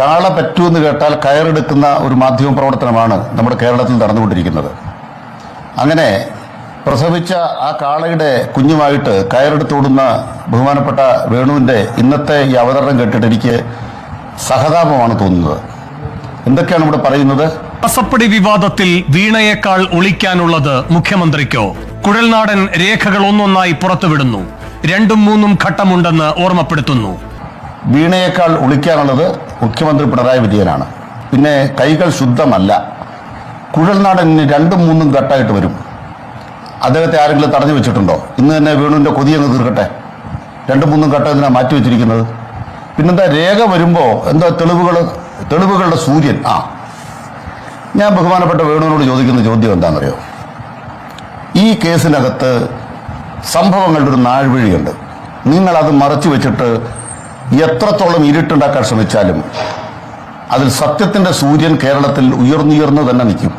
കാള പറ്റൂ എന്ന് കേട്ടാൽ കയറെടുക്കുന്ന ഒരു മാധ്യമ പ്രവർത്തനമാണ് നമ്മുടെ കേരളത്തിൽ നടന്നുകൊണ്ടിരിക്കുന്നത്. അങ്ങനെ പ്രസവിച്ച ആ കാളയുടെ കുഞ്ഞുമായിട്ട് കയറെടുത്തോടുന്ന ബഹുമാനപ്പെട്ട വേണുവിന്റെ ഇന്നത്തെ ഈ അവതരണം കേട്ടിട്ട് എനിക്ക് സഹതാപമാണ് തോന്നുന്നത്. എന്തൊക്കെയാണ് ഇവിടെ പറയുന്നത്? മാസപ്പടി വിവാദത്തിൽ വീണയേക്കാൾ ഒളിക്കാനുള്ളത് മുഖ്യമന്ത്രിക്കോ? കുഴൽനാടൻ രേഖകൾ ഒന്നൊന്നായി പുറത്തുവിടുന്നു. രണ്ടും മൂന്നും ഘട്ടമുണ്ടെന്ന് ഓർമ്മപ്പെടുത്തുന്നു. വീണയേക്കാൾ ഒളിക്കാനുള്ളത് മുഖ്യമന്ത്രി പിണറായി വിജയനാണ്. പിന്നെ കൈകൾ ശുദ്ധമല്ല. കുഴൽനാടൻ രണ്ടും മൂന്നും ഘട്ടമായിട്ട് വരും. അദ്ദേഹത്തെ ആരെങ്കിലും തടഞ്ഞു വെച്ചിട്ടുണ്ടോ? ഇന്ന് തന്നെ വേണുവിന്റെ കൊതിയങ്ങ് തീർക്കട്ടെ. രണ്ടും മൂന്നും ഘട്ടം ഇതിനാണ് മാറ്റി വെച്ചിരിക്കുന്നത്? പിന്നെന്താ രേഖ വരുമ്പോൾ എന്താ തെളിവുകൾ തെളിവുകളുടെ സൂര്യൻ. ആ. ഞാൻ ബഹുമാനപ്പെട്ട വേണുവിനോട് ചോദിക്കുന്ന ചോദ്യം എന്താണെന്നറിയോ? ഈ കേസിനകത്ത് സംഭവങ്ങളുടെ ഒരു നാഴ്വഴിയുണ്ട്. നിങ്ങളത് മറച്ചു വെച്ചിട്ട് എത്രത്തോളം ഇരുട്ടുണ്ടാക്കാൻ ശ്രമിച്ചാലും അതിൽ സത്യത്തിന്റെ സൂര്യൻ കേരളത്തിൽ ഉയർന്നുയർന്നു തന്നെ നിൽക്കും.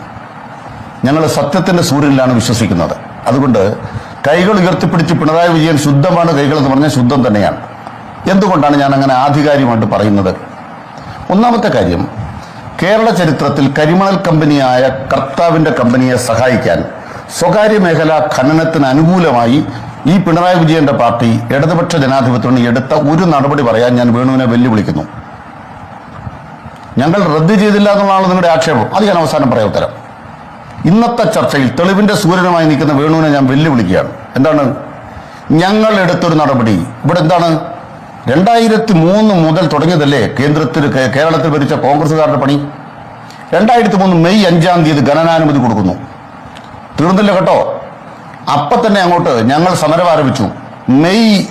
ഞങ്ങൾ സത്യത്തിന്റെ സൂര്യനിലാണ് വിശ്വസിക്കുന്നത്. അതുകൊണ്ട് കൈകൾ ഉയർത്തിപ്പിടിച്ച് പിണറായി വിജയൻ ശുദ്ധമാണ് കൈകൾ എന്ന് പറഞ്ഞാൽ ശുദ്ധം തന്നെയാണ്. എന്തുകൊണ്ടാണ് ഞാൻ അങ്ങനെ ആധികാരികമായിട്ട് പറയുന്നത്? ഒന്നാമത്തെ കാര്യം കേരള ചരിത്രത്തിൽ കരിമണൽ കമ്പനിയായ കർത്താവിന്റെ കമ്പനിയെ സഹായിക്കാൻ സ്വകാര്യ മേഖല ഖനനത്തിന് അനുകൂലമായി ഈ പിണറായി വിജയന്റെ പാർട്ടി ഇടതുപക്ഷ ജനാധിപത്യത്തിന് എടുത്ത ഒരു നടപടി പറയാൻ ഞാൻ വേണുവിനെ വെല്ലുവിളിക്കുന്നു. ഞങ്ങൾ റദ്ദ് ചെയ്തില്ല എന്നുള്ളതാണ് നിങ്ങളുടെ ആക്ഷേപം. അത് ഞാൻ അവസാനം പറയാം ഉത്തരം. ഇന്നത്തെ ചർച്ചയിൽ തെളിവിന്റെ സൂര്യനുമായി നിൽക്കുന്ന വേണുവിനെ ഞാൻ വെല്ലുവിളിക്കുകയാണ്. എന്താണ്? ഞങ്ങൾ എടുത്തൊരു നടപടി. ഇവിടെ എന്താണ്? രണ്ടായിരത്തി മൂന്ന് മുതൽ തുടങ്ങിയതല്ലേ കേന്ദ്രത്തിൽ കേരളത്തിൽ ഭരിച്ച കോൺഗ്രസുകാരുടെ പണി? രണ്ടായിരത്തി മൂന്ന് മെയ് അഞ്ചാം തീയതി ഖനനാനുമതി കൊടുക്കുന്നു. തീർന്നില്ല കേട്ടോ. അപ്പൊ തന്നെ അങ്ങോട്ട് ഞങ്ങൾ സമരം ആരംഭിച്ചു. മെയ്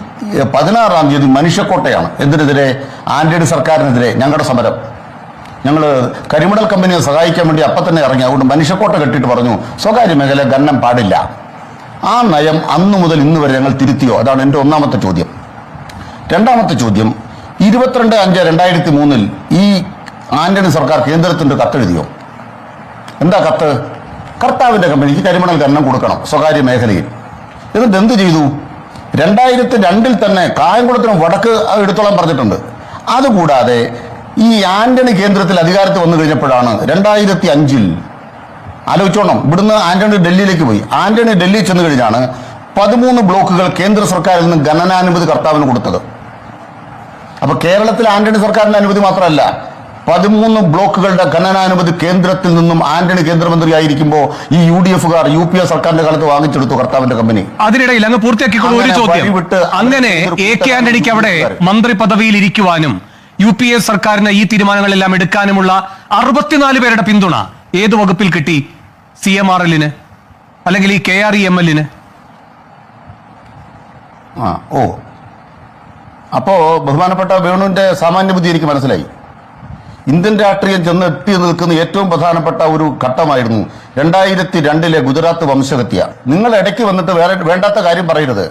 പതിനാറാം തീയതി മനുഷ്യക്കോട്ടയാണ്. എന്തിനെതിരെ? ആന്റണി സർക്കാരിനെതിരെ ഞങ്ങളുടെ സമരം. ഞങ്ങൾ കരിമണൽ കമ്പനിയെ സഹായിക്കാൻ വേണ്ടി അപ്പം തന്നെ ഇറങ്ങി. അതുകൊണ്ട് മനുഷ്യക്കോട്ട കെട്ടിയിട്ട് പറഞ്ഞു സ്വകാര്യ മേഖല ഗണ്ണം പാടില്ല. ആ നയം അന്നു മുതൽ ഇന്ന് വരെ ഞങ്ങൾ തിരുത്തിയോ? അതാണ് എന്റെ ഒന്നാമത്തെ ചോദ്യം. രണ്ടാമത്തെ ചോദ്യം ഇരുപത്തിരണ്ട് അഞ്ച് രണ്ടായിരത്തി മൂന്നിൽ ഈ ആന്റണി സർക്കാർ കേന്ദ്രത്തിന്റെ കത്തെഴുതിയോ? എന്താ കത്ത്? കർത്താവിന്റെ കമ്പനിക്ക് കരിമണൽ ഖനനം കൊടുക്കണം സ്വകാര്യ മേഖലയിൽ. എന്നിട്ട് എന്ത് ചെയ്തു? രണ്ടായിരത്തി രണ്ടിൽ തന്നെ കായംകുളത്തിനും വടക്ക് എടുത്തോളം പറഞ്ഞിട്ടുണ്ട്. അതുകൂടാതെ ഈ ആന്റണി കേന്ദ്രത്തിൽ അധികാരത്തിൽ വന്നു കഴിഞ്ഞപ്പോഴാണ് രണ്ടായിരത്തി അഞ്ചിൽ ആലോചിച്ചോണം. ഇവിടുന്ന് ആന്റണി ഡൽഹിയിലേക്ക് പോയി. ആന്റണി ഡൽഹി ചെന്ന് കഴിഞ്ഞാണ് പതിമൂന്ന് ബ്ലോക്കുകൾ കേന്ദ്ര സർക്കാരിൽ നിന്ന് ഖനനാനുമതി കർത്താവിന് കൊടുത്തത്. അപ്പൊ കേരളത്തിൽ ആന്റണി സർക്കാരിന്റെ അനുമതി മാത്രമല്ല പതിമൂന്ന് ബ്ലോക്കുകളുടെ ഖനനാനുമതി കേന്ദ്രത്തിൽ നിന്നും ആന്റണി കേന്ദ്രമന്ത്രിയായിരിക്കുമ്പോൾ ഈ യു ഡി എഫുകാർ യു പി എ സർക്കാരിന്റെ കാലത്ത് വാങ്ങിച്ചെടുത്തു കർത്താവിന്റെ കമ്പനി. അതിനിടയിൽ അങ്ങ് പൂർത്തിയാക്കിക്കൊള്ളൂ ഒരു അങ്ങനെ ചോദ്യം. അങ്ങനെ എ കെ ആന്റണിക്ക് അവിടെ മന്ത്രി പദവിയിൽ ഇരിക്കുവാനും യു പി എ സർക്കാരിന് ഈ തീരുമാനങ്ങളെല്ലാം എടുക്കാനുമുള്ള അറുപത്തിനാല് പേരുടെ പിന്തുണ ഏത് വകുപ്പിൽ കിട്ടി? സി എം ആർ എല്ലിന്? അല്ലെങ്കിൽ ഈ കെ ആർ ഇ എം എല്ലിന്? ആ ഓ. അപ്പോ ബഹുമാനപ്പെട്ട വേണുവിന്റെ സാമാന്യ ബുദ്ധി എനിക്ക് മനസ്സിലായി. ഇന്ത്യൻ രാഷ്ട്രീയം ചെന്ന് എത്തി നിൽക്കുന്ന ഏറ്റവും പ്രധാനപ്പെട്ട ഒരു ഘട്ടമായിരുന്നു രണ്ടായിരത്തി രണ്ടിലെ ഗുജറാത്ത് വംശഹത്യ. നിങ്ങൾ ഇടയ്ക്ക് വന്നിട്ട് വേറെ വേണ്ടാത്ത കാര്യം പറയരുത്.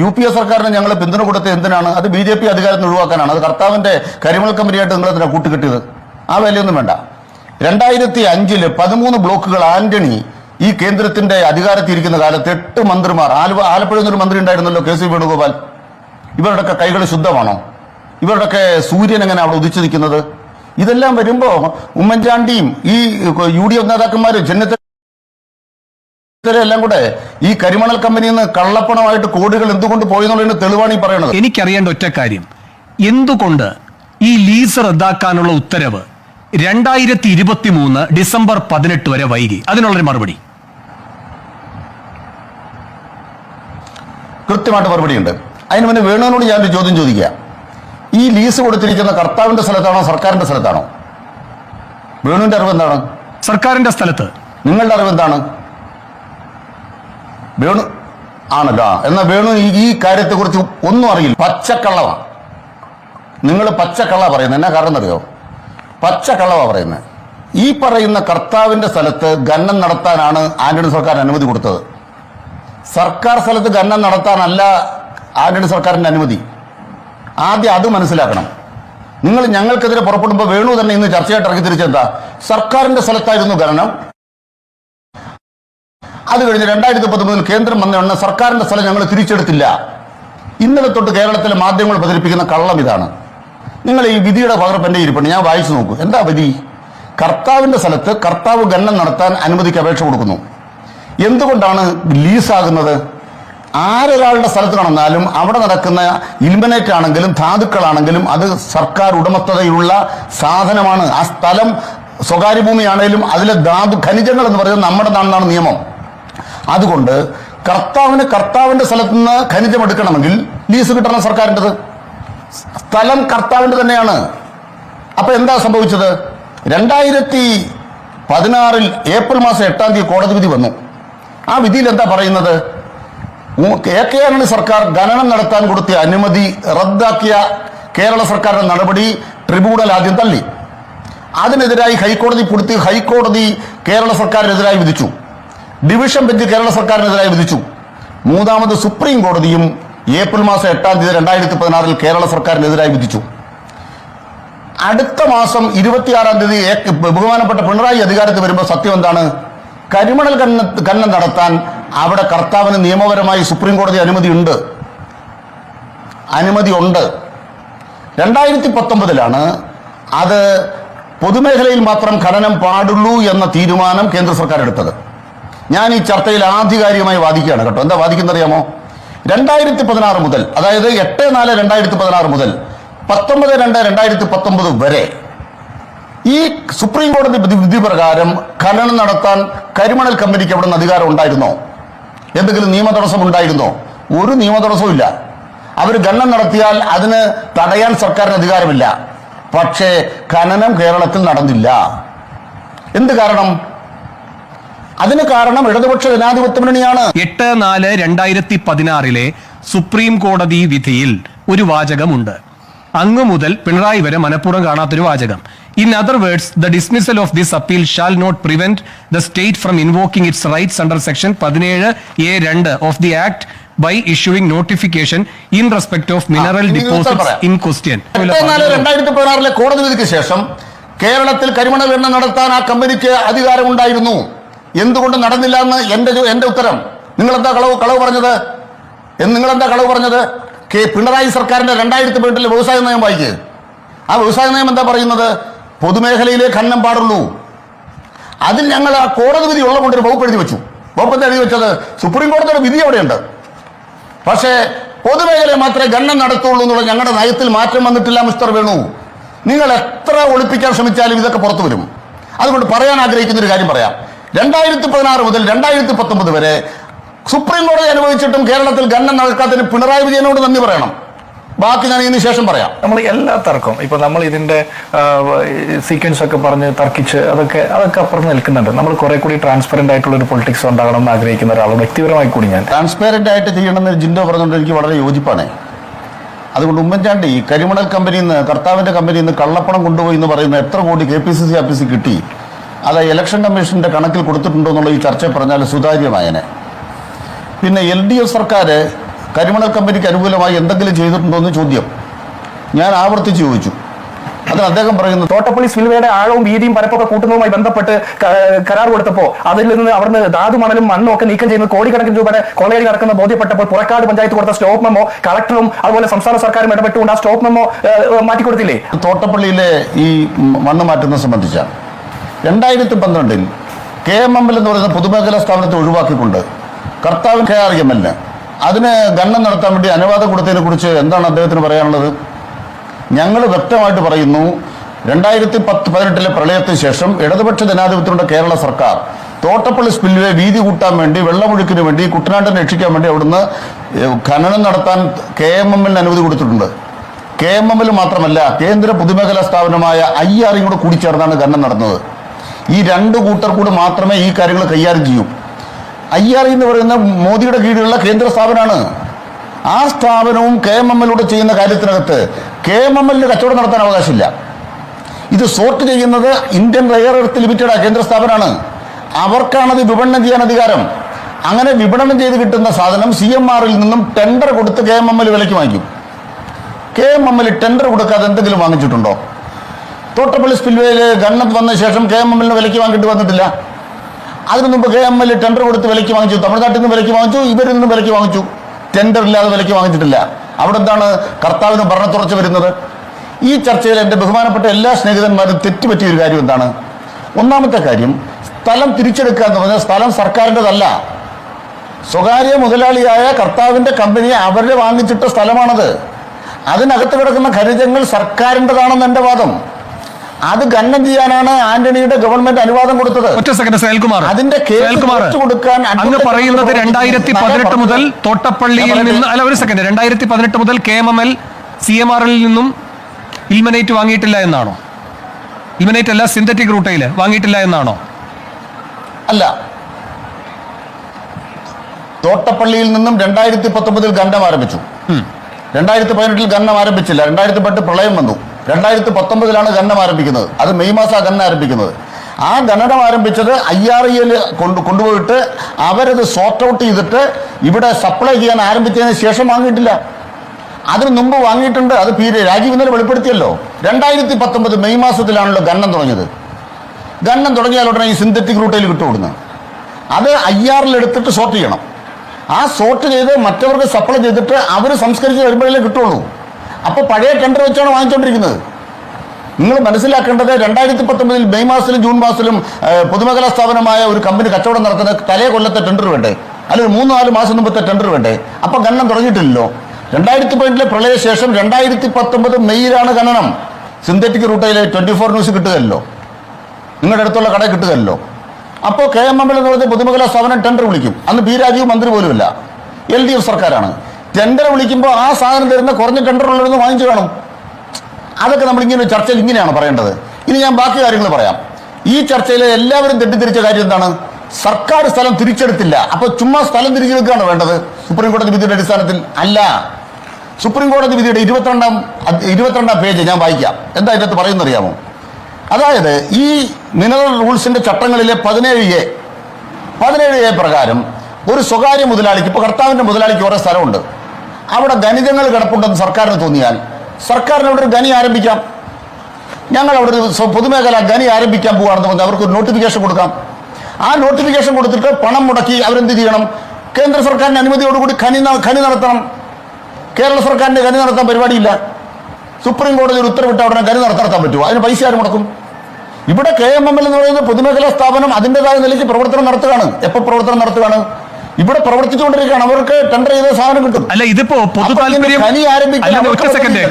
യു പി എ സർക്കാരിന് ഞങ്ങൾ പിന്തുണ കൊടുത്ത എന്തിനാണ്? അത് ബി ജെ പി അധികാരത്തിൽ ഒഴിവാക്കാനാണ്. അത് കർത്താവിന്റെ കരിമൽ കമ്പനിയായിട്ട് നിങ്ങൾ അതിനെ കൂട്ടുകെട്ടിയത്? ആ വിലയൊന്നും വേണ്ട. രണ്ടായിരത്തി അഞ്ചിൽ പതിമൂന്ന് ബ്ലോക്കുകൾ ആന്റണി ഈ കേന്ദ്രത്തിന്റെ അധികാരത്തിൽ ഇരിക്കുന്ന കാലത്ത് എട്ട് മന്ത്രിമാർ ആലുവ ആലപ്പുഴ നിന്നൊരു മന്ത്രി ഉണ്ടായിരുന്നല്ലോ കെ സി വേണുഗോപാൽ. ഇവരുടെയൊക്കെ കൈകൾ ശുദ്ധമാണോ? ഇവരുടെയൊക്കെ സൂര്യൻ എങ്ങനെ അവിടെ ഉദിച്ചു നിൽക്കുന്നത്? ഇതെല്ലാം വരുമ്പോ ഉമ്മൻചാണ്ടിയും ഈ യു ഡി എഫ് നേതാക്കന്മാരും ചെന്നിത്തല എല്ലാം കൂടെ ഈ കരിമണൽ കമ്പനിയിൽ നിന്ന് കള്ളപ്പണമായിട്ട് കോടികൾ എന്തുകൊണ്ട് പോയെന്നുള്ളതിന് തെളിവാണ് ഈ പറയുന്നത് എനിക്കറിയേണ്ട ഒറ്റ കാര്യം. എന്തുകൊണ്ട് ഈ ലീസ് റദ്ദാക്കാനുള്ള ഉത്തരവ് രണ്ടായിരത്തി ഇരുപത്തി മൂന്ന് ഡിസംബർ പതിനെട്ട് വരെ വൈകി? അതിനുള്ളൊരു മറുപടി. കൃത്യമായിട്ട് മറുപടിയുണ്ട്. അതിന് മുന്നേ വേണുവിനോട് ഞാനൊരു ചോദ്യം ചോദിക്കുക ഈ ലീസ് കൊടുത്തിരിക്കുന്ന കർത്താവിന്റെ സ്ഥലത്താണോ സർക്കാരിന്റെ സ്ഥലത്താണോ? വേണുവിന്റെ അറിവ് എന്താണ്? സർക്കാരിന്റെ സ്ഥലത്ത്. നിങ്ങളുടെ അറിവ് എന്താണ്? വേണു ആണല്ലോ. എന്നാ വേണു ഈ- കാര്യത്തെ കാര്യത്തെക്കുറിച്ച് ഒന്നും അറിയില്ല. പച്ചക്കള്ളവാണ് നിങ്ങൾ പച്ചക്കള്ള പറയുന്നത്. എന്നാ കാരണം അറിയോ പച്ചക്കള്ളവാ പറയുന്നത്. ഈ പറയുന്ന കർത്താവിന്റെ സ്ഥലത്ത് ഖനനം നടത്താനാണ് ആന്റണി സർക്കാർ അനുമതി കൊടുത്തത്. സർക്കാർ സ്ഥലത്ത് ഖനനം നടത്താനല്ല ആന്റണി സർക്കാരിന്റെ അനുമതി. ആദ്യം അത് മനസ്സിലാക്കണം. നിങ്ങൾ ഞങ്ങൾക്കെതിരെ പുറപ്പെടുമ്പോൾ വേണു തന്നെ ഇന്ന് ചർച്ചയായിട്ട് ഇറങ്ങി തിരിച്ചെന്താ സർക്കാരിന്റെ സ്ഥലത്തായിരുന്നു ഖനനം. അത് കഴിഞ്ഞ് രണ്ടായിരത്തി പത്തൊമ്പതിൽ കേന്ദ്രം വന്ന ഉടനെ സർക്കാരിന്റെ സ്ഥലം ഞങ്ങൾ തിരിച്ചെടുത്തില്ല. ഇന്നലെ തൊട്ട് കേരളത്തിലെ മാധ്യമങ്ങൾ പ്രചരിപ്പിക്കുന്ന കള്ളം ഇതാണ്. നിങ്ങൾ ഈ വിധിയുടെ പകർപ്പ് എന്റെ ഇരിപ്പുണ്ട്. ഞാൻ വായിച്ചു നോക്കൂ. എന്താ വിധി? കർത്താവിന്റെ സ്ഥലത്ത് കർത്താവ് ഖനനം നടത്താൻ അനുമതിക്ക് അപേക്ഷ കൊടുക്കുന്നു. എന്തുകൊണ്ടാണ് ലീസാകുന്നത് ആരൊരാളുടെ സ്ഥലത്ത് കടന്നാലും അവിടെ നടക്കുന്ന ഇൽമിനേറ്റ് ആണെങ്കിലും ധാതുക്കളാണെങ്കിലും അത് സർക്കാർ ഉടമസ്ഥതയുള്ള സാധനമാണ്. ആ സ്ഥലം സ്വകാര്യ ഭൂമിയാണെങ്കിലും അതിലെ ധാതു ഖനിജങ്ങൾ എന്ന് പറയുന്നത് നമ്മുടെ നമ്മുടെതാണെന്നാണ് നിയമം. അതുകൊണ്ട് കർത്താവിന് കർത്താവിന്റെ സ്ഥലത്ത് നിന്ന് ഖനിജം എടുക്കണമെങ്കിൽ ലീസ് കിട്ടണം സർക്കാരിന്റെത്. സ്ഥലം കർത്താവിന്റെ തന്നെയാണ്. അപ്പൊ എന്താ സംഭവിച്ചത്? രണ്ടായിരത്തി പതിനാറിൽ ഏപ്രിൽ മാസം എട്ടാം തീയതി കോടതി വിധി വന്നു. ആ വിധിയിൽ എന്താ പറയുന്നത്? കെ കെ ആന്റണി സർക്കാർ ഖനനം നടത്താൻ കൊടുത്ത അനുമതി റദ്ദാക്കിയ കേരള സർക്കാരിന്റെ നടപടി ട്രിബ്യൂണൽ ആദ്യം തള്ളി. അതിനെതിരായി ഹൈക്കോടതി പുടുത്തി ഹൈക്കോടതി കേരള സർക്കാരിനെതിരായി വിധിച്ചു. ഡിവിഷൻ ബെഞ്ച് കേരള സർക്കാരിനെതിരായി വിധിച്ചു. മൂന്നാമത് സുപ്രീം കോടതിയും ഏപ്രിൽ മാസം എട്ടാം തീയതി രണ്ടായിരത്തി പതിനാറിൽ കേരള സർക്കാരിനെതിരായി വിധിച്ചു. അടുത്ത മാസം ഇരുപത്തിയാറാം തീയതി ബഹുമാനപ്പെട്ട പിണറായി അധികാരത്തിൽ വരുമ്പോൾ സത്യം എന്താണ് കരിമണൽ കണ്ണം ഖനനം നടത്താൻ അവിടെ കർത്താവിന് നിയമപരമായി സുപ്രീം കോടതി അനുമതി ഉണ്ട്. അനുമതി ഉണ്ട്. രണ്ടായിരത്തി പത്തൊമ്പതിലാണ് അത് പൊതുമേഖലയിൽ മാത്രം ഖനനം പാടുള്ളൂ എന്ന തീരുമാനം കേന്ദ്ര സർക്കാർ എടുത്തത്. ഞാൻ ഈ ചർച്ചയിൽ ആധികാരികമായി വാദിക്കുകയാണ് കേട്ടോ. എന്താ വാദിക്കുന്നറിയാമോ രണ്ടായിരത്തി പതിനാറ് മുതൽ അതായത് എട്ട് നാല് രണ്ടായിരത്തി പതിനാറ് മുതൽ പത്തൊമ്പത് രണ്ട് രണ്ടായിരത്തി പത്തൊമ്പത് വരെ ഈ സുപ്രീം കോടതി വിധി പ്രകാരം ഖനനം നടത്താൻ കരിമണൽ കമ്പനിക്ക് അവിടെ നിന്ന് അധികാരം ഉണ്ടായിരുന്നോ? എന്തെങ്കിലും നിയമ തടസ്സം ഉണ്ടായിരുന്നോ ഒരു നിയമ തടസ്സവും ഇല്ല. അവർ ഖനനം നടത്തിയാൽ അതിന് തടയാൻ സർക്കാരിന് അധികാരമില്ല. പക്ഷേ ഖനനം കേരളത്തിൽ നടന്നില്ല. എന്ത് കാരണം? അതിന് കാരണം ഇടതുപക്ഷ ജനാധിപത്യ മുന്നണിയാണ്. എട്ട് നാല് രണ്ടായിരത്തി പതിനാറിലെ സുപ്രീം കോടതി വിധിയിൽ ഒരു വാചകമുണ്ട്. അങ്ങ് മുതൽ പിണറായി വരെ മനഃപൂർവം കാണാത്തൊരു വാചകം. In other words the dismissal of this appeal shall not prevent the state from invoking its rights under section പതിനേഴ് എ രണ്ട് of the act by issuing notification in respect of mineral പറയാം. ഇൻ ക്വസ്റ്റ്യൻ രണ്ടായിരത്തി പതിനാറിലെ കോടതി വിധിക്ക് ശേഷം കേരളത്തിൽ കരിമണൽ എണ്ണ നടത്താൻ ആ കമ്പനിക്ക് അധികാരമുണ്ടായിരുന്നു. എന്തുകൊണ്ട് നടന്നില്ല എന്ന് എന്റെ എന്റെ ഉത്തരം. നിങ്ങൾ എന്താ കളവ് കളവ് പറഞ്ഞത്? നിങ്ങൾ എന്താ കളവ് പറഞ്ഞത്? കെ പിണറായി സർക്കാരിന്റെ രണ്ടായിരത്തി പതിനെട്ടിലെ വ്യവസായ നയം വായിക്കുക ആ വ്യവസായ നയം എന്താ പറയുന്നത്? പൊതുമേഖലയിലെ ഖനനം പാടുള്ളൂ. അതിൽ ഞങ്ങൾ ആ കോടതി വിധി ഉള്ളതുകൊണ്ട് ഒരു വകുപ്പ് എഴുതി വെച്ചു. വകുപ്പ് എന്താ എഴുതി വെച്ചത്? സുപ്രീം കോടതിയുടെ വിധി അവിടെയുണ്ട്. പക്ഷേ പൊതുമേഖലയെ മാത്രമേ ഖനനം നടത്തുള്ളൂ എന്നുള്ള ഞങ്ങളുടെ നയത്തിൽ മാറ്റം വന്നിട്ടില്ല മിസ്റ്റർ വേണു. നിങ്ങൾ എത്ര ഒളിപ്പിക്കാൻ ശ്രമിച്ചാലും ഇതൊക്കെ പുറത്തു വരും. അതുകൊണ്ട് പറയാൻ ആഗ്രഹിക്കുന്ന ഒരു കാര്യം പറയാം. രണ്ടായിരത്തി പതിനാറ് മുതൽ രണ്ടായിരത്തി പത്തൊമ്പത് വരെ സുപ്രീം കോടതി അനുഭവിച്ചിട്ടും കേരളത്തിൽ ഗണ്ണം നടക്കാത്തതിന് പിണറായി വിജയനോട് നന്ദി പറയണം. ബാക്കി ഞാൻ ഇതിന് ശേഷം പറയാം. നമ്മൾ എല്ലാ തർക്കവും ഇപ്പൊ നമ്മൾ ഇതിന്റെ സീക്വൻസ് ഒക്കെ പറഞ്ഞ് തർക്കിച്ച് അതൊക്കെ അതൊക്കെ അപ്പുറം നിൽക്കുന്നുണ്ട്. നമ്മൾ കുറെ കൂടി ട്രാൻസ്പെറന്റ് ആയിട്ടുള്ള ഒരു പൊളിറ്റിക്സ് ഉണ്ടാകണം എന്ന് ആഗ്രഹിക്കുന്ന ഒരാൾ വ്യക്തിപരമായി കൂടി ഞാൻ. ട്രാൻസ്പെറന്റ് ആയിട്ട് ചെയ്യണമെന്ന് ജിൻഡോ പറഞ്ഞുകൊണ്ട് എനിക്ക് വളരെ യോജിപ്പാണ്. അതുകൊണ്ട് ഉമ്മൻചാണ്ടി കരിമണൽ കമ്പനിയിൽ നിന്ന് കർത്താവിന്റെ കമ്പനിയിൽ നിന്ന് കള്ളപ്പണം കൊണ്ടുപോയി എന്ന് പറയുന്ന എത്ര കോടി കെ പി സി സി ഓഫീസിൽ കിട്ടി? അത് ഇലക്ഷൻ കമ്മീഷന്റെ കണക്കിൽ കൊടുത്തിട്ടുണ്ടോ എന്നുള്ള ഈ ചർച്ച പറഞ്ഞാൽ സുതാര്യമായനെ. പിന്നെ എൽ ഡി എഫ് സർക്കാർ കരിമണൽ കമ്പനിക്ക് അനുകൂലമായി എന്തെങ്കിലും ചെയ്തിട്ടുണ്ടോ എന്ന് ചോദ്യം. ഞാൻ ആവർത്തിച്ച് ചോദിച്ചു. അതിന് അദ്ദേഹം പറയുന്നത് തോട്ടപ്പള്ളി സ്പിൽവേയുടെ ആഴവും വീതിയും പരപ്പൊക്കെ കൂട്ടുന്നതുമായി ബന്ധപ്പെട്ട് കരാർ കൊടുത്തപ്പോൾ അതിൽ നിന്ന് അവിടുന്ന് ധാതു മണലും മണ്ണും ഒക്കെ നീക്കം ചെയ്യുന്ന കോടിക്കണക്കിന് രൂപയുടെ കൊള്ളയടി നടക്കുന്ന ബോധ്യപ്പെട്ടപ്പോൾ പുറക്കാട് പഞ്ചായത്ത് കൊടുത്ത സ്റ്റോപ്പ് മെമ്മോ കളക്ടറും അതുപോലെ സംസ്ഥാന സർക്കാരും ഇടപെട്ടുകൊണ്ട് ആ സ്റ്റോപ്പ് മെമ്മോ മാറ്റിക്കൊടുത്തില്ലേ? തോട്ടപ്പള്ളിയിലെ ഈ മണ്ണ് മാറ്റുന്നത് സംബന്ധിച്ചാണ് രണ്ടായിരത്തി പന്ത്രണ്ടിൽ കെ എം എം എൽ എന്ന് പറയുന്ന പൊതുമേഖലാ സ്ഥാപനത്തെ ഒഴിവാക്കിക്കൊണ്ട് കർത്താവ് കെ അതിന് ഗണ്ണം നടത്താൻ വേണ്ടി അനുവാദം കൊടുത്തതിനെ കുറിച്ച് എന്താണ് അദ്ദേഹത്തിന് പറയാനുള്ളത്? ഞങ്ങൾ വ്യക്തമായിട്ട് പറയുന്നു രണ്ടായിരത്തി പത്ത് പതിനെട്ടിലെ പ്രളയത്തിന് ശേഷം ഇടതുപക്ഷ ജനാധിപത്യത്തിലുള്ള കേരള സർക്കാർ തോട്ടപ്പള്ളി സ്പിൽവേ വീതി കൂട്ടാൻ വേണ്ടി വെള്ളമൊഴുക്കിന് വേണ്ടി കുട്ടനാട്ടിനെ രക്ഷിക്കാൻ വേണ്ടി അവിടുന്ന് ഖനനം നടത്താൻ കെ എം എമ്മിന് അനുമതി കൊടുത്തിട്ടുണ്ട്. കെ എം എമ്മിൽ മാത്രമല്ല കേന്ദ്ര പൊതുമേഖലാ സ്ഥാപനമായ ഐ ആറും കൂടെ കൂടിച്ചേർന്നാണ് ഖനനം നടന്നത്. ഈ രണ്ട് കൂട്ടർ കൂടെ മാത്രമേ ഈ കാര്യങ്ങൾ കൈകാര്യം ചെയ്യൂ. ഐ ആർ എന്ന് പറയുന്ന മോദിയുടെ കീഴിലുള്ള കേന്ദ്ര സ്ഥാപനമാണ്. ആ സ്ഥാപനവും കെ എം എം എല്ലിലൂടെ ചെയ്യുന്ന കാര്യത്തിനകത്ത് കെ എം എം എല്ലിന് കച്ചവടം നടത്താൻ അവകാശമില്ല. ഇത് സോർട്ട് ചെയ്യുന്നത് ഇന്ത്യൻ റെയർ എർത്ത് ലിമിറ്റഡ് കേന്ദ്ര സ്ഥാപനമാണ്. അവർക്കാണത് വിപണനം ചെയ്യാൻ അധികാരം. അങ്ങനെ വിപണനം ചെയ്ത് കിട്ടുന്ന സാധനം സി എം ആറിൽ നിന്നും ടെൻഡർ കൊടുത്ത് കെ എം എം എൽ വിലയ്ക്ക് വാങ്ങിക്കും. K M M L tender കൊടുക്കാതെ എന്തെങ്കിലും വാങ്ങിച്ചിട്ടുണ്ടോ? തോട്ടപ്പള്ളി സ്പിൽവേയിൽ ഗവൺമെന്റ് വന്ന ശേഷം കെ എം എം എല്ലിന് വിലയ്ക്ക് വാങ്ങിയിട്ട് വന്നിട്ടില്ല. അതിനു മുമ്പ് കെ എം എൽ ടെൻഡർ കൊടുത്ത് വിലയ്ക്ക് വാങ്ങിച്ചു തമിഴ്നാട്ടിൽ നിന്ന് വിലയ്ക്ക് വാങ്ങിച്ചു ഇവരിൽ നിന്ന് വിലയ്ക്ക് വാങ്ങിച്ചു. ടെൻഡർ ഇല്ലാതെ വിലയ്ക്ക് വാങ്ങിച്ചിട്ടില്ല. അവിടെ എന്താണ് കർത്താവിന് ഭരണത്തുറച്ച് വരുന്നത്? ഈ ചർച്ചയിൽ എന്റെ ബഹുമാനപ്പെട്ട എല്ലാ സ്നേഹിതന്മാരും തെറ്റുപറ്റിയ ഒരു കാര്യം എന്താണ്? ഒന്നാമത്തെ കാര്യം സ്ഥലം തിരിച്ചെടുക്കുക എന്ന് പറഞ്ഞാൽ സ്ഥലം സർക്കാരിന്റെതല്ല. സ്വകാര്യ മുതലാളിയായ കർത്താവിന്റെ കമ്പനി അവരുടെ വാങ്ങിച്ചിട്ട സ്ഥലമാണത്. അതിനകത്ത് കിടക്കുന്ന ഖനിജങ്ങൾ സർക്കാരിന്റെതാണെന്ന് എന്റെ വാദം. അത് ഖനനം ചെയ്യാനാണ് ആന്റണിയുടെ ഗവൺമെന്റ് അനുവാദം കൊടുത്തത്. ഒറ്റ സെക്കൻഡ് സേൽകുമാർ. അതിന്റെ കൊടുക്കാൻ അങ്ങ് പറയുന്നത് രണ്ടായിരത്തി പതിനെട്ട് മുതൽ തോട്ടപ്പള്ളിയിൽ നിന്ന് അല്ല ഒരു സെക്കൻഡ് രണ്ടായിരത്തി പതിനെട്ട് മുതൽ K M M L C M R എല്ലിൽ നിന്നും ഇൽമനേറ്റ് വാങ്ങിയിട്ടില്ല എന്നാണോ? ഇൽമനേറ്റ് അല്ല സിന്തറ്റിക് റൂട്ടയിൽ വാങ്ങിയിട്ടില്ല എന്നാണോ? അല്ല. തോട്ടപ്പള്ളിയിൽ നിന്നും രണ്ടായിരത്തി പത്തൊമ്പതിൽ ഗണ്ഡം ആരംഭിച്ചു. രണ്ടായിരത്തി പതിനെട്ടിൽ ഗണ്ഡം ആരംഭിച്ചില്ല. രണ്ടായിരത്തി പത്ത് പ്രളയം വന്നു. രണ്ടായിരത്തി പത്തൊമ്പതിലാണ് ഖനനം ആരംഭിക്കുന്നത്. അത് മെയ് മാസം ഖനനം ആരംഭിക്കുന്നത്. ആ ഖനനം ആരംഭിച്ചത് ഐ ആർ ഇയിൽ കൊണ്ട് കൊണ്ടുപോയിട്ട് അവരത് സോർട്ട് ഔട്ട് ചെയ്തിട്ട് ഇവിടെ സപ്ലൈ ചെയ്യാൻ ആരംഭിച്ചതിന് ശേഷം വാങ്ങിയിട്ടില്ല. അതിന് മുമ്പ് വാങ്ങിയിട്ടുണ്ട്. അത് പി രാജീവ് ഇന്നലെ വെളിപ്പെടുത്തിയല്ലോ. രണ്ടായിരത്തി പത്തൊമ്പത് മെയ് മാസത്തിലാണല്ലോ ഗണ്ണം തുടങ്ങിയത്. ഗണ്ണം തുടങ്ങിയാൽ ഉടനെ ഈ സിന്തറ്റിക് റൂട്ടയിൽ കിട്ടുകൊടുക്കുന്നത് അത് ഐ ആറിൽ എടുത്തിട്ട് സോർട്ട് ചെയ്യണം. ആ സോർട്ട് ചെയ്ത് മറ്റവർക്ക് സപ്ലൈ ചെയ്തിട്ട് അവർ സംസ്കരിച്ച് വരുമ്പോഴേ കിട്ടുള്ളൂ. അപ്പോൾ പഴയ ടെൻഡർ വെച്ചാണ് വാങ്ങിച്ചുകൊണ്ടിരിക്കുന്നത് നിങ്ങൾ മനസ്സിലാക്കേണ്ടത് രണ്ടായിരത്തി പത്തൊമ്പതിൽ മെയ് മാസത്തിലും ജൂൺ മാസത്തിലും പൊതുമേഖലാ സ്ഥാപനമായ ഒരു കമ്പനി കച്ചവടം നടത്തുന്ന തലേ കൊല്ലത്തെ ടെൻഡർ വേണ്ടേ? അല്ലെങ്കിൽ മൂന്ന് നാല് മാസം മുമ്പത്തെ ടെൻഡർ വേണ്ടേ? അപ്പൊ ഖനനം തുടങ്ങിയിട്ടില്ലല്ലോ. രണ്ടായിരത്തി പതിനെട്ടിലെ പ്രളയശേഷം രണ്ടായിരത്തി പത്തൊമ്പത് മെയ്യിലാണ് ഖനനം. സിന്തറ്റിക് റൂട്ടയിലെ ട്വന്റി ഫോർ ന്യൂസ് കിട്ടുകയല്ലോ. നിങ്ങളുടെ അടുത്തുള്ള കട കിട്ടുകയല്ലോ. അപ്പോൾ കെ എം എം എൽ എന്ന് പറയുന്ന പൊതുമേഖലാ സ്ഥാപനം ടെൻഡർ വിളിക്കും. അന്ന് പി രാജീവ് മന്ത്രി പോലുമില്ല. എൽ ഡി എഫ് സർക്കാരാണ്. ടെൻഡർ വിളിക്കുമ്പോൾ ആ സാധനം തരുന്ന കുറഞ്ഞ ടെൻഡർ ഉള്ളവരെന്ന് വാങ്ങിച്ചു കാണും. അതൊക്കെ നമ്മൾ ഇങ്ങനെ ചർച്ചയിൽ ഇങ്ങനെയാണ് പറയേണ്ടത്. ഇനി ഞാൻ ബാക്കി കാര്യങ്ങൾ പറയാം. ഈ ചർച്ചയിലെ എല്ലാവരും തെറ്റിദ്ധരിച്ച കാര്യം എന്താണ്? സർക്കാർ സ്ഥലം തിരിച്ചെടുത്തില്ല. അപ്പൊ ചുമ്മാ സ്ഥലം തിരിച്ചു വെക്കുകയാണ് വേണ്ടത്? സുപ്രീം കോടതി വിധിയുടെ അടിസ്ഥാനത്തിൽ അല്ല. സുപ്രീം കോടതി വിധിയുടെ ഇരുപത്തിരണ്ടാം ഇരുപത്തിരണ്ടാം പേജ് ഞാൻ വായിക്കാം. എന്താ ഇതിനകത്ത് പറയുന്ന അറിയാമോ അതായത് ഈ മിനറൽ റൂൾസിന്റെ ചട്ടങ്ങളിലെ പതിനേഴ് എ പതിനേഴ് എ പ്രകാരം ഒരു സ്വകാര്യ മുതലാളിക്ക് ഇപ്പൊ കർത്താവിന്റെ മുതലാളിക്ക് ഓരോ സ്ഥലമുണ്ട്. അവിടെ ഖനിജങ്ങൾ കിടപ്പുണ്ടെന്ന് സർക്കാരിന് തോന്നിയാൽ സർക്കാരിന് അവിടെ ഒരു ഖനി ആരംഭിക്കാം. ഞങ്ങൾ അവിടെ ഒരു പൊതുമേഖല ഖനി ആരംഭിക്കാൻ പോവാണെന്ന് പറഞ്ഞാൽ അവർക്ക് ഒരു നോട്ടിഫിക്കേഷൻ കൊടുക്കാം. ആ നോട്ടിഫിക്കേഷൻ കൊടുത്തിട്ട് പണം മുടക്കി അവരെന്ത് ചെയ്യണം? കേന്ദ്ര സർക്കാരിന്റെ അനുമതിയോടുകൂടി ഖനി ഖനി നടത്തണം. കേരള സർക്കാരിന്റെ ഖനി നടത്താൻ പരിപാടിയില്ല. സുപ്രീം കോടതി ഒരു ഉത്തരവിട്ട് അവിടെ ഖനി നടത്താൻ പറ്റുമോ? അതിന് പൈസ ആര് മുടക്കും? ഇവിടെ കെ എം എം എൽ എന്ന് പറയുന്ന പൊതുമേഖലാ സ്ഥാപനം അതിന്റെതായ നിലയ്ക്ക് പ്രവർത്തനം നടത്തുകയാണ്. എപ്പോൾ പ്രവർത്തനം നടത്തുകയാണ്? ഇവിടെ പ്രവർത്തിച്ചുകൊണ്ടിരിക്കുകയാണ്. അവർക്ക് ടെൻഡർ ചെയ്ത സാധനം കിട്ടും. അല്ല ഇതിപ്പോ പൊതു താല്പര്യം ഒറ്റ സെക്കൻഡ്.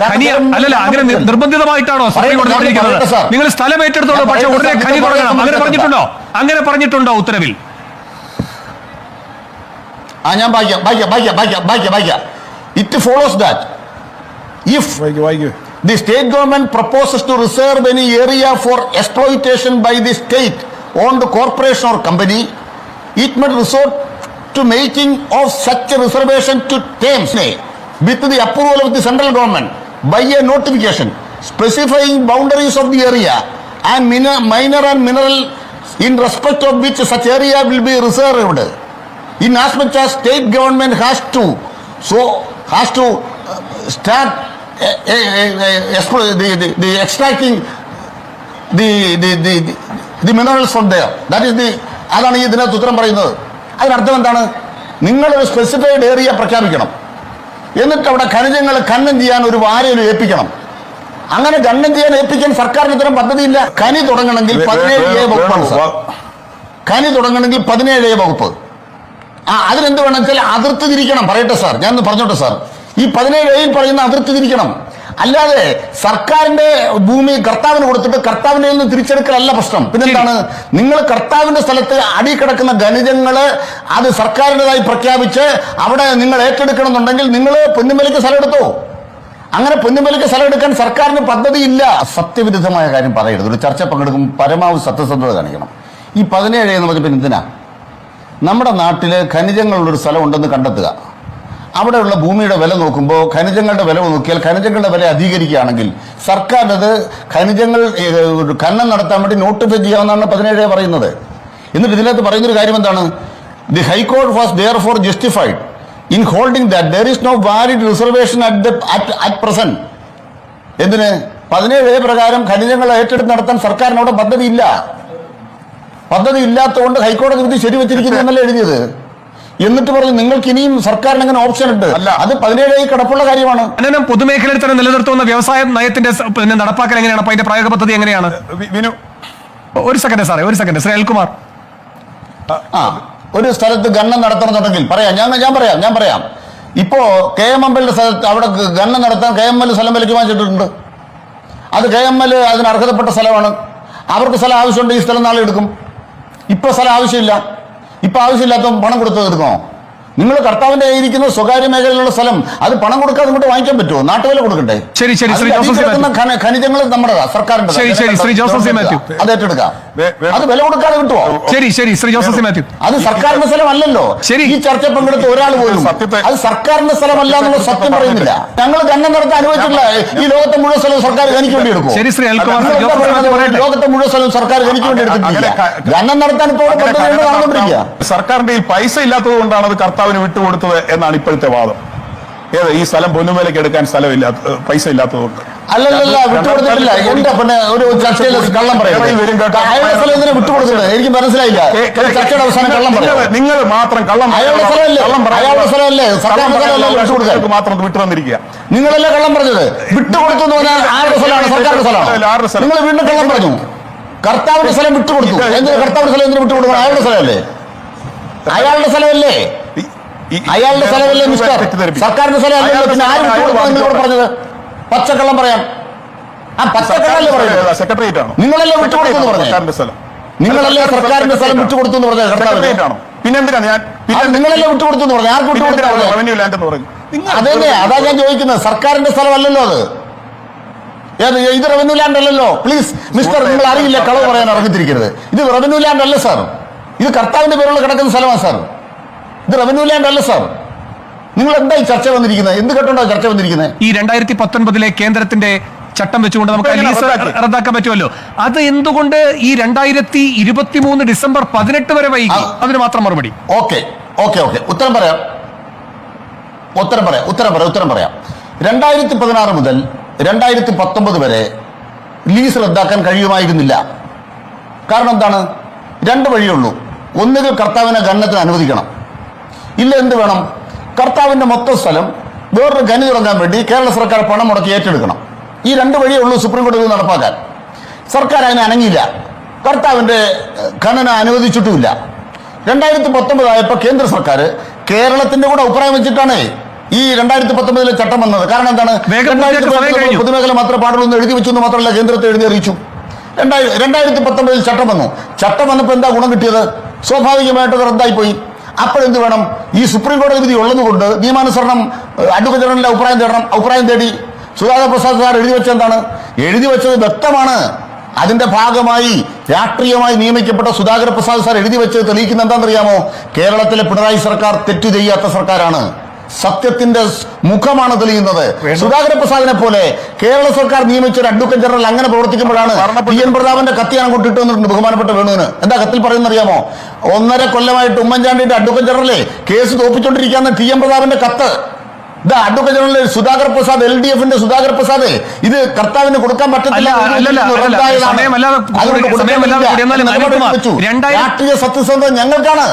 അല്ലല്ല അങ്ങനെ നിർബന്ധിതമായിട്ടാണോ. നിങ്ങൾ സ്ഥലം ഏറ്റെടുത്തോളൂ പക്ഷെ ഉടനെ ഖനി തുടങ്ങണം. അങ്ങനെ പറഞ്ഞിട്ടുണ്ടോ? അങ്ങനെ പറഞ്ഞിട്ടുണ്ടോ ഉത്തരവിൽ? ആ ഞാൻ വായിക്കാം വായിക്കാം വായിക്കാം വായിക്കാം വായിക്കാം വായിക്കാം. It follows that if the state government proposes to reserve any area for exploitation by the state on the corporation or company it made resort to making of such a reservation to terms with the approval of the central government by a notification specifying boundaries of the area and min- minor and mineral in respect of which such area will be reserved in as much as state government has to so has to uh, start uh, uh, uh, explo- the, the, the extracting the, the, the, the, the minerals from there. That is the അതാണ് ഈ ഇതിനകത്ത് ഉത്തരം പറയുന്നത് അതിനർത്ഥം എന്താണ്? നിങ്ങൾ ഒരു specified area പ്രഖ്യാപിക്കണം. എന്നിട്ട് അവിടെ ഖനിജങ്ങൾ ഖനനം ചെയ്യാൻ ഒരു വാരയിൽ ഏൽപ്പിക്കണം. അങ്ങനെ ഖനനം ചെയ്യാൻ ഏൽപ്പിക്കാൻ സർക്കാരിന് ഇത്തരം പദ്ധതിയില്ല. ഖനി തുടങ്ങണമെങ്കിൽ പതിനേഴ് എ വകുപ്പാണ് ഖനി തുടങ്ങണമെങ്കിൽ പതിനേഴ് എ വകുപ്പ്. ആ അതിനെന്ത് വേണമെന്ന് വെച്ചാൽ അതിർത്തി തിരിക്കണം പറയട്ടെ സാർ. ഞാൻ പറഞ്ഞോട്ടെ സാർ. ഈ പതിനേഴ് എയിൽ പറയുന്ന അതിർത്തി തിരിക്കണം അല്ലാതെ സർക്കാരിന്റെ ഭൂമി കർത്താവിന് കൊടുത്തിട്ട് കർത്താവിനെ നിന്ന് തിരിച്ചെടുക്കലല്ല പ്രശ്നം. പിന്നെന്താണ്? നിങ്ങൾ കർത്താവിന്റെ സ്ഥലത്ത് അടി കിടക്കുന്ന ഖനിജങ്ങൾ അത് സർക്കാരിന്റെതായി പ്രഖ്യാപിച്ച് അവിടെ നിങ്ങൾ ഏറ്റെടുക്കണം എന്നുണ്ടെങ്കിൽ നിങ്ങൾ പൊന്നുമലയ്ക്ക് സ്ഥലം എടുത്തോ. അങ്ങനെ പൊന്നുമലയ്ക്ക് സ്ഥലം എടുക്കാൻ സർക്കാരിന് പദ്ധതിയില്ല. സത്യവിരുദ്ധമായ കാര്യം പറയരുത്. ഒരു ചർച്ച പങ്കെടുക്കുമ്പോൾ പരമാവധി സത്യസന്ധത കാണിക്കണം. ഈ പതിനേഴ് എന്ന് പിന്നെ എന്തിനാ? നമ്മുടെ നാട്ടിൽ ഖനിജങ്ങളുള്ളൊരു സ്ഥലം ഉണ്ടെന്ന് കണ്ടെത്തുക. അവിടെയുള്ള ഭൂമിയുടെ വില നോക്കുമ്പോൾ ഖനിജങ്ങളുടെ വില നോക്കിയാൽ ഖനിജങ്ങളുടെ വില അധികരിക്കുകയാണെങ്കിൽ സർക്കാർ അത് ഖനിജങ്ങൾ ഖനനം നടത്താൻ വേണ്ടി നോട്ടിഫൈ ചെയ്യാമെന്നാണ് പതിനേഴ് പറയുന്നത്. എന്നിട്ട് ഇതിനകത്ത് പറയുന്നൊരു കാര്യം എന്താണ്? The high court was there for justified in holding that there is no valid reservation at the at present എന്തിന്? പതിനേഴ് പ്രകാരം ഖനിജങ്ങൾ ഏറ്റെടുത്ത് നടത്താൻ സർക്കാരിനോട് പദ്ധതി പദ്ധതിയില്ല. പദ്ധതി ഇല്ലാത്തതുകൊണ്ട് ഹൈക്കോടതി വിധി ശരിവെച്ചിരിക്കുന്നു എന്നല്ലേ എഴുതിയത്? എന്നിട്ട് പറഞ്ഞു നിങ്ങൾക്ക് ഇനിയും സർക്കാരിന് അങ്ങനെ ഓപ്ഷൻ ഉണ്ട്. അല്ല. അത് പതിനേഴായി കിടപ്പുള്ള കാര്യമാണ്. ഖനനം പൊതുമേഖലയിൽ തന്നെ നിലനിർത്തുന്ന വ്യവസായ നയത്തിന്റെ പിന്നെ നടപ്പാക്കൽ എങ്ങനെയാണ്? അപ്പൊ അതിന്റെ പ്രായോഗിക പദ്ധതി എങ്ങനെയാണ്? വിനു. ഒരു സെക്കൻഡ് സാറേ ഒരു സെക്കൻഡ് ശ്രീ അൽകുമാർ ആ ഒരു സ്ഥലത്ത് ഗണ്ണം നടത്തണമെന്നുണ്ടെങ്കിൽ പറയാം. ഞാൻ ഞാൻ പറയാം ഞാൻ പറയാം. ഇപ്പോ കെ എം എം എല്ലിന്റെ സ്ഥലത്ത് അവിടെ ഗണ്ണം നടത്താൻ കെ എം എൽ സ്ഥലം വിലക്ക് വാങ്ങിച്ചിട്ടുണ്ട് അത് കെ എം എൽ അതിന് അർഹതപ്പെട്ട സ്ഥലമാണ്. അവർക്ക് സ്ഥലം ആവശ്യമുണ്ട് ഈ സ്ഥലം നാളെ എടുക്കും. ഇപ്പൊ സ്ഥലം ആവശ്യമില്ല. ഇപ്പൊ ആവശ്യമില്ലാത്ത പണം കൊടുത്തു നിങ്ങൾ കർത്താവിന്റെ കയ്യിരിക്കുന്ന സ്വകാര്യ മേഖലയിലുള്ള സ്ഥലം അത് പണം കൊടുക്കാതെ ഇങ്ങോട്ട് വാങ്ങിക്കാൻ പറ്റുമോ? നാട്ടുവില കൊടുക്കണ്ടേ? ശരി, ശരി, ഖനിജങ്ങൾ നമ്മുടെ സർക്കാരിന്റെ. അത് ഏറ്റെടുക്കാം. അത് വില കൊടുക്കാതെ കിട്ടുമോ ശരി ശരി ശ്രീ ജോസഫ് സി മാത്യു. അത് സർക്കാരിന്റെ സ്ഥലമല്ലല്ലോ. ശരി. ഈ ചർച്ച പങ്കെടുത്ത ഒരാൾ പോലും. സത്യത്തെ- അത് സർക്കാരിന്റെ സ്ഥലമല്ല എന്നുള്ള സത്യം പറയുന്നില്ല. ഞങ്ങൾ ഗണ്ണം നടത്താൻ അനുവദിച്ചിട്ടില്ല ഈ ലോകത്തെ മുഴുവൻ സ്ഥലവും സർക്കാർ ഖനിക്ക് വേണ്ടി എടുക്കും ശരി ശ്രീ? ലോകത്തെ മുഴുവൻ സ്ഥലവും സർക്കാർ ഖനിക്ക് വേണ്ടി എടുത്തിട്ടില്ല. ഖനനം നടത്താൻ ഇപ്പോൾ സർക്കാരിന്റെ ഈ പൈസ ഇല്ലാത്തത് കൊണ്ടാണ് അത് കർത്താവിന് വിട്ടുകൊടുത്തത് എന്നാണ് ഇപ്പോഴത്തെ വാദം. ഏത് ഈ സ്ഥലം പൊന്നുമേലേക്ക് എടുക്കാൻ സ്ഥലമില്ലാത്ത പൈസ ഇല്ലാത്തതുകൊണ്ട് അല്ലല്ലല്ല വിട്ടുകൊടുത്തിട്ടില്ല. എന്റെ പിന്നെ ഒരു ചർച്ചയിൽ കള്ളം പറയുന്നത് വിട്ടുകൊടുക്കുന്നത് എനിക്ക് മനസ്സിലായില്ല. ചർച്ചയുടെ അവസാനം കള്ളം നിങ്ങൾ- പറയാം നിങ്ങൾ മാത്രം കള്ളം അയാളുടെ സ്ഥലമല്ലേ? അയാളുടെ സ്ഥലമല്ലേ? സർക്കാർ സ്ഥലമല്ലേ മാത്രം വിട്ടു തന്നിരിക്കുക. നിങ്ങളല്ലേ കള്ളം പറഞ്ഞത്? വിട്ടുകൊടുത്തു എന്ന് പറഞ്ഞാൽ ആരുടെ സ്ഥലമാണ്? സർക്കാരിന്റെ സ്ഥലമാണ്? സ്ഥലം? നിങ്ങൾ വീണ്ടും കള്ളം പറഞ്ഞു. കർത്താവിന്റെ സ്ഥലം വിട്ടുകൊടുത്തു. എന്തിന് കർത്താവിന്റെ സ്ഥലം എന്തിനു വിട്ടുകൊടുക്കണം അയാളുടെ സ്ഥലമല്ലേ? അയാളുടെ സ്ഥലമല്ലേ? അയാളുടെ സ്ഥലമല്ലേ മിസ്റ്റർ സർക്കാരിന്റെ സ്ഥലമല്ലേ പിന്നെ ആര്. പറഞ്ഞത് പച്ചക്കള്ളം പറയാം ആ പച്ചക്കള്ളല്ലേ പറയുന്നത് സെക്രട്ടേറിയറ്റ് ആണോ നിങ്ങളല്ലേ എന്ന് പറഞ്ഞത് സർക്കാരിന്റെ സ്ഥലം നിങ്ങളല്ലേ സർക്കാരിന്റെ സ്ഥലം വിട്ടുകൊടുത്തു എന്ന് പറഞ്ഞത് കർത്താവിന് സെക്രട്ടേറിയറ്റ് ആണോ പിന്നെന്തിനാണ് ഞാൻ അത് നിങ്ങളല്ലേ വിട്ടുകൊടുത്തു എന്ന് പറഞ്ഞത് ആർക്ക് വിട്ടുകൊടുത്തു എന്ന് പറഞ്ഞത്? റവന്യൂ ലാൻഡ് എന്ന് പറഞ്ഞു അതന്നെ അതാ ഞാൻ ചോദിക്കുന്നത് സർക്കാരിന്റെ സ്ഥലമല്ലല്ലോ അത് ഇത് റവന്യൂ ലാൻഡ് അല്ലല്ലോ പ്ലീസ് മിസ്റ്റർ നിങ്ങൾ അറിയില്ല കളവ് പറയാൻ ഇറങ്ങിത്തിരിക്കരുത് ഇത് റവന്യൂ ലാൻഡ് അല്ല സാർ ഇത് കർത്താവിന്റെ പേരുള്ള കിടക്കുന്ന സ്ഥലമാണ് സാർ ഇത് റവന്യൂ ലാൻഡ് അല്ല സാർ. നിങ്ങൾ എന്താ ഈ ചർച്ച വന്നിരിക്കുന്നത്? എന്ത് കേട്ടോണ്ടോ ചർച്ച വന്നിരിക്കുന്നത്? ഈ രണ്ടായിരത്തി പത്തൊൻപതിലെ കേന്ദ്രത്തിന്റെ ചട്ടം വെച്ചുകൊണ്ട് നമുക്ക് ലീസ് റദ്ദാക്കാൻ പറ്റുമല്ലോ. അത് എന്തുകൊണ്ട് ഈ രണ്ടായിരത്തി ഇരുപത്തി മൂന്ന് ഡിസംബർ പതിനെട്ട് വരെ വൈകി. അതിന് മാത്രം മറുപടി. Okay okay okay. ഉത്തരം പറയാം. ഉത്തരം പറയാം ഉത്തരം പറയാം ഉത്തരം പറയാം. രണ്ടായിരത്തി പതിനാറ് മുതൽ രണ്ടായിരത്തി പത്തൊമ്പത് വരെ ലീസ് റദ്ദാക്കാൻ കഴിയുമായിരുന്നില്ല. കാരണം എന്താണ്? രണ്ട് വഴിയുള്ളൂ ഒന്നുകിൽ കർത്താവിനെ ഗണ്ണത്തിന് അനുവദിക്കണം. ഇല്ല എന്ത് വേണം? കർത്താവിന്റെ മൊത്തം സ്ഥലം വേറൊരു ഖനി തുടങ്ങാൻ വേണ്ടി കേരള സർക്കാർ പണം മുടക്കി ഏറ്റെടുക്കണം. ഈ രണ്ട് വഴിയേ ഉള്ളൂ സുപ്രീം കോടതി നടപ്പാക്കാൻ. സർക്കാർ അതിനെ അനങ്ങിയില്ല. കർത്താവിന്റെ ഖനന അനുവദിച്ചിട്ടുമില്ല. രണ്ടായിരത്തി പത്തൊമ്പതായപ്പോൾ കേന്ദ്ര സർക്കാർ കേരളത്തിന്റെ കൂടെ അഭിപ്രായം വെച്ചിട്ടാണ് ഈ രണ്ടായിരത്തി പത്തൊമ്പതിലെ ചട്ടം വന്നത്. കാരണം എന്താണ്? രണ്ടായിരത്തി. പൊതുമേഖല മാത്രം പാടുള്ളൂ എന്ന് എഴുതി വെച്ചു എന്ന് മാത്രമല്ല കേന്ദ്രത്തെ എഴുതി അറിയിച്ചു. രണ്ടായിരം രണ്ടായിരത്തി പത്തൊമ്പതിൽ ചട്ടം വന്നു. ചട്ടം വന്നപ്പോൾ എന്താ ഗുണം കിട്ടിയത്? സ്വാഭാവികമായിട്ട് റദ്ദായി പോയി അപ്പോഴെന്ത് വേണം? ഈ സുപ്രീം കോടതി വിധി ഉള്ളതുകൊണ്ട് നിയമാനുസരണം അഡ്വക്കേറ്റ് ജനറലിന്റെ അഭിപ്രായം തേടണം അഭിപ്രായം തേടി സുധാകർ പ്രസാദ് സാർ എഴുതി വെച്ചത് എന്താണ്? എഴുതി വെച്ചത് വ്യക്തമാണ്. അതിന്റെ ഭാഗമായി രാഷ്ട്രീയമായി നിയമിക്കപ്പെട്ട സുധാകർ പ്രസാദ് സാർ എഴുതി വെച്ചത് തെളിയിക്കുന്ന എന്താണെന്നറിയാമോ? കേരളത്തിലെ പിണറായി സർക്കാർ തെറ്റു ചെയ്യാത്ത സർക്കാരാണ്. സത്യത്തിന്റെ മുഖമാണ് തെളിയുന്നത്. സുധാകര പ്രസാദിനെ പോലെ കേരള സർക്കാർ നിയമിച്ച ഒരു അഡ്വക്കേറ്റ് ജനറൽ അങ്ങനെ പ്രവർത്തിക്കുമ്പോഴാണ് പി എൻ പ്രതാപന്റെ കത്തിയാണ് അങ്ങോട്ട് ഇട്ടു വന്നിട്ടുണ്ട് ബഹുമാനപ്പെട്ട വേണുവിന്. എന്താ കത്തിൽ പറയുന്നറിയാമോ? ഒന്നര കൊല്ലമായിട്ട് ഉമ്മൻചാണ്ടിയുടെ അഡ്വക്കേറ്റ് ജനറലെ കേസ് തോപ്പിച്ചോണ്ടിരിക്കുന്ന ടി എൻ പ്രതാപന്റെ കത്ത്. ഇതാ advocate general Sudhakar Prasad L D എഫിന്റെ സുധാകർ പ്രസാദ് ഇത് കർത്താവിന് കൊടുക്കാൻ പറ്റത്തില്ല രാഷ്ട്രീയ സത്യസന്ധത ഞങ്ങൾക്കാണ്.